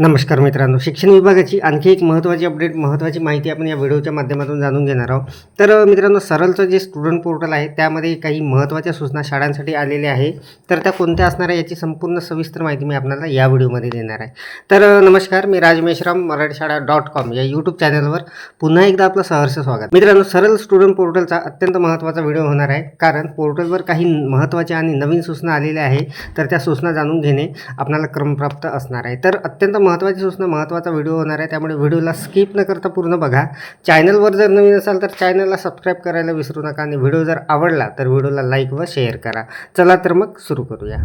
नमस्कार मित्रांनो. शिक्षण विभागाची आणखी एक महत्त्वाची अपडेट महत्त्वाची माहिती आपण या व्हिडिओच्या माध्यमातून जाणून घेणार आहोत. तर मित्रांनो सरळचं जे स्टुडंट पोर्टल आहे त्यामध्ये काही महत्त्वाच्या सूचना शाळांसाठी आलेल्या आहे तर त्या कोणत्या असणार आहे याची संपूर्ण सविस्तर माहिती मी आपल्याला या व्हिडिओमध्ये देणार आहे. तर नमस्कार मी राज मेश्राम मराठी शाळा डॉट कॉम या यूट्यूब चॅनलवर पुन्हा एकदा आपलं सहर्ष स्वागत. मित्रांनो सरळ स्टुडंट पोर्टलचा अत्यंत महत्त्वाचा व्हिडिओ होणार आहे. कारण पोर्टलवर काही महत्त्वाच्या आणि नवीन सूचना आलेल्या आहे तर त्या सूचना जाणून घेणे आपल्याला क्रमप्राप्त असणार आहे. तर अत्यंत महत्त्वाची सूचना महत्त्वाचा व्हिडिओ होणार आहे. त्यामुळे व्हिडिओला स्किप न करता पूर्ण बघा. चॅनलवर जर नवीन असाल तर चॅनलला सबस्क्राईब करायला विसरू नका आणि व्हिडिओ जर आवडला तर व्हिडिओला लाईक व शेअर करा. चला तर मग सुरू करूया.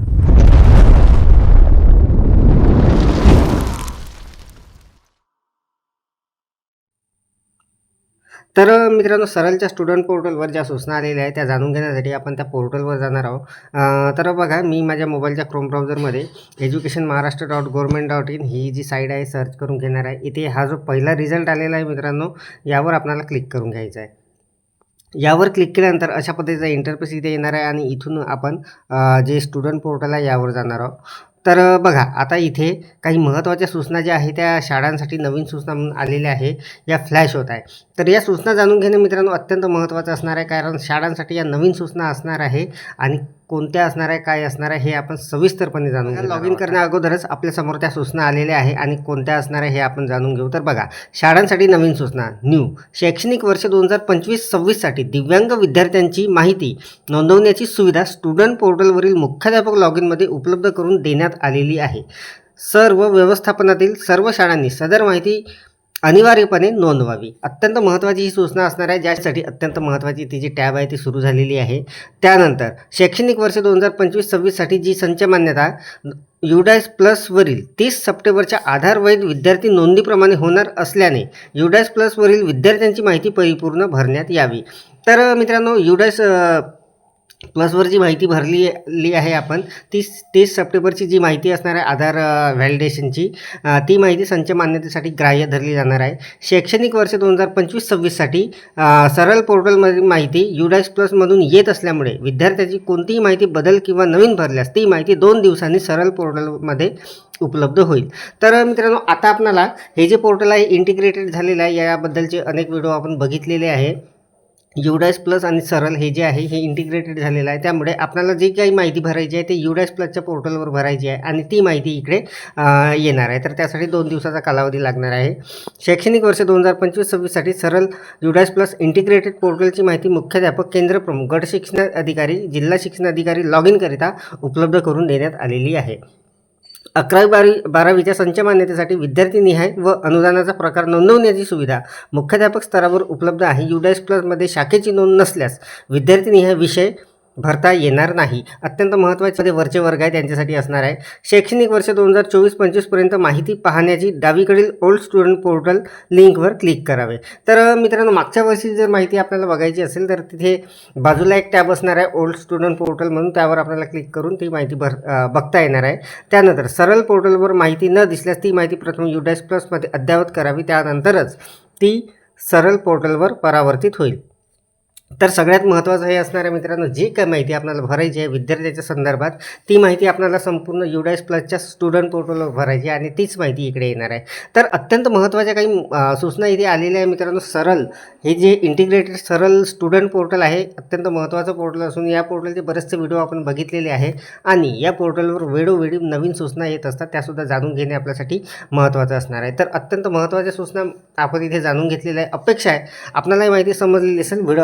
तर मित्रांनो सरलच्या स्टुडंट पोर्टलवर ज्या सूचना आलेल्या आहेत त्या जाणून घेण्यासाठी आपण त्या पोर्टलवर जाणार आहोत. तर बघा मी माझ्या मोबाईलच्या Chrome ब्राउझरमध्ये education Maharashtra dot government dot in ही जी साईट आहे सर्च करून घेणार आहे. इथे हा जो पहिला रिझल्ट आलेला आहे मित्रांनो यावर आपल्याला क्लिक करून घ्यायचा आहे. यावर क्लिक केल्यानंतर अशा पद्धतीचा इंटरफेस इथे येणार आहे आणि इथून आपण जे स्टुडंट पोर्टल आहे यावर जाणार आहोत. तर बघा आता इथे काही महत्त्वाच्या सूचना ज्या आहेत त्या शाळांसाठी नवीन सूचना म्हणून आलेल्या आहे या फ्लॅश होत आहे. तर या सूचना जाणून घेणे मित्रांनो अत्यंत महत्त्वाचं असणार आहे कारण शाळांसाठी या नवीन सूचना असणार आहे आणि कोणत्या असणार आहे काय असणार आहे हे आपण सविस्तरपणे जाणून घेऊ लॉग इन करण्या अगोदरच आपल्यासमोर त्या सूचना आलेल्या आहे आणि कोणत्या असणार आहे हे आपण जाणून घेऊ. तर बघा शाळांसाठी नवीन सूचना न्यू शैक्षणिक वर्ष दोन हजार पंचवीस सव्वीससाठी दिव्यांग विद्यार्थ्यांची माहिती नोंदवण्याची सुविधा स्टुडंट पोर्टलवरील मुख्याध्यापक लॉग इनमध्ये उपलब्ध करून देण्यात आलेली आहे. सर्व व्यवस्थापनातील सर्व शाळांनी सदर माहिती अनिवार्यपणे नोंदवावी. अत्यंत महत्त्वाची ही सूचना असणार आहे ज्यासाठी अत्यंत महत्त्वाची ती जी टॅब आहे ती सुरू झालेली आहे. त्यानंतर शैक्षणिक वर्ष दोन हजार पंचवीस सव्वीससाठी जी संच मान्यता युडायस प्लसवरील तीस सप्टेंबरच्या आधार वैध विद्यार्थी नोंदीप्रमाणे होणार असल्याने युडायस प्लसवरील विद्यार्थ्यांची माहिती परिपूर्ण भरण्यात यावी. तर मित्रांनो युडायस प्लसवर जी माहिती भरलेली आहे आपण. तीस तीस सप्टेंबरची जी माहिती असणार आहे आधार व्हॅलिडेशनची ती माहिती संच मान्यतेसाठी ग्राह्य धरली जाणार आहे. शैक्षणिक वर्ष दोन हजार पंचवीस सव्वीससाठी सरळ पोर्टलमधील माहिती युडायस प्लसमधून येत असल्यामुळे विद्यार्थ्याची कोणतीही माहिती बदल किंवा नवीन भरल्यास ती माहिती दोन दिवसांनी सरळ पोर्टलमध्ये उपलब्ध होईल. तर मित्रांनो आता आपणाला हे जे पोर्टल आहे इंटिग्रेटेड झालेलं आहे याबद्दलचे अनेक व्हिडिओ आपण बघितलेले आहे. युडायस प्लस आणि सरल हे जे आहे हे इंटिग्रेटेड झालेलं आहे. त्यामुळे आपल्याला जी काही माहिती भरायची आहे ते युडायस प्लसच्या पोर्टलवर भरायची आहे आणि ती माहिती इकडे येणार आहे. तर त्यासाठी दोन दिवसाचा कालावधी लागणार आहे. शैक्षणिक वर्ष दोन हजार पंचवीस सव्वीससाठी सरल युडायस प्लस इंटिग्रेटेड पोर्टलची माहिती मुख्याध्यापक केंद्र प्रमुख गट शिक्षण अधिकारी जिल्हा शिक्षण अधिकारी लॉग इनकरिता उपलब्ध करून देण्यात आलेली आहे. अकरावी बारावी बारावीच्या संच मान्यतेसाठी विद्यार्थीनिहाय व अनुदानाचा प्रकार नोंदवण्याची सुविधा मुख्याध्यापक स्तरावर उपलब्ध आहे. युडायस प्लसमध्ये शाखेची नोंद नसल्यास विद्यार्थीनिहाय विषय भरता येणार नाही. अत्यंत महत्त्वाचे जे वरचे वर्ग आहे त्यांच्यासाठी असणार आहे. शैक्षणिक वर्ष दोन हजार चोवीस पंचवीसपर्यंत माहिती पाहण्याची डावीकडील ओल्ड स्टुडंट पोर्टल लिंकवर क्लिक करावे. तर मित्रांनो मागच्या वर्षी जर माहिती आपल्याला बघायची असेल तर तिथे बाजूला एक टॅब असणार आहे ओल्ड स्टुडंट पोर्टल म्हणून. त्यावर आपल्याला क्लिक करून ती माहिती भर बघता येणार आहे. त्यानंतर सरळ पोर्टलवर माहिती न दिसल्यास ती माहिती प्रथम युडायस प्लसमध्ये अद्ययावत करावी. त्यानंतरच ती सरळ पोर्टलवर परावर्तित होईल. तर सगळ्यात महत्त्वाचं हे असणार आहे मित्रांनो जी काय माहिती आपल्याला भरायची आहे विद्यार्थ्याच्या संदर्भात ती माहिती आपल्याला संपूर्ण युडायस प्लसच्या स्टुडंट पोर्टलवर भरायची आहे आणि तीच माहिती इकडे येणार आहे. तर अत्यंत महत्त्वाच्या काही सूचना इथे आलेल्या आहे मित्रांनो सरळ हे जे इंटिग्रेटेड सरळ स्टुडंट पोर्टल आहे अत्यंत महत्त्वाचं पोर्टल असून या पोर्टलचे बरेचसे व्हिडिओ आपण बघितलेले आहे आणि या पोर्टलवर वेळोवेळी नवीन सूचना येत असतात त्यासुद्धा जाणून घेणे आपल्यासाठी महत्त्वाचं असणार आहे. तर अत्यंत महत्त्वाच्या सूचना आपण इथे जाणून घेतलेल्या आहे अपेक्षा आहे. आपल्याला ही माहिती समजलेली असेल व्हिडिओ